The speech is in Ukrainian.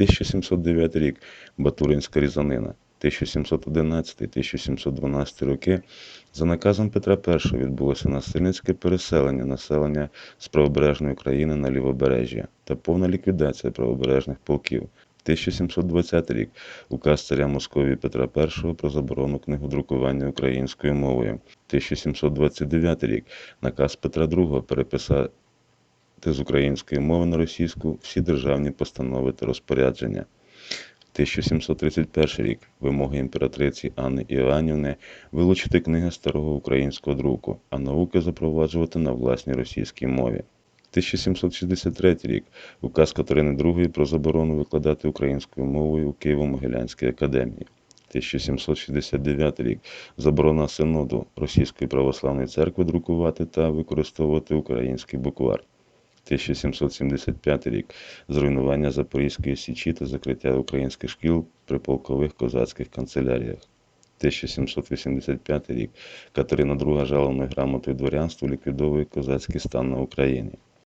1709 рік Батуринська різанина. 1711-1712 роки за наказом Петра І відбулося насильницьке переселення населення з правобережної України на лівобережжя та повна ліквідація правобережних полків. 1720 рік указ царя Московії Петра І про заборону книгодрукування українською мовою. 1729 рік наказ Петра II переписати з української мови на російську всі державні постанови та розпорядження. 1731 рік вимоги імператриці Анни Іоаннівни вилучити книги старого українського друку, а науки запроваджувати на власній російській мові. 1763 рік указ Катерини II про заборону викладати українською мовою у Києво-Могилянській академії. 1769 рік заборона синоду Російської православної церкви друкувати та використовувати український буквар. 1775 рік зруйнування Запорізької січі та закриття українських шкіл при полкових козацьких канцеляріях. 1785 рік Катерина II жалобною грамотою дворянству ліквідовує козацький стан на Україні.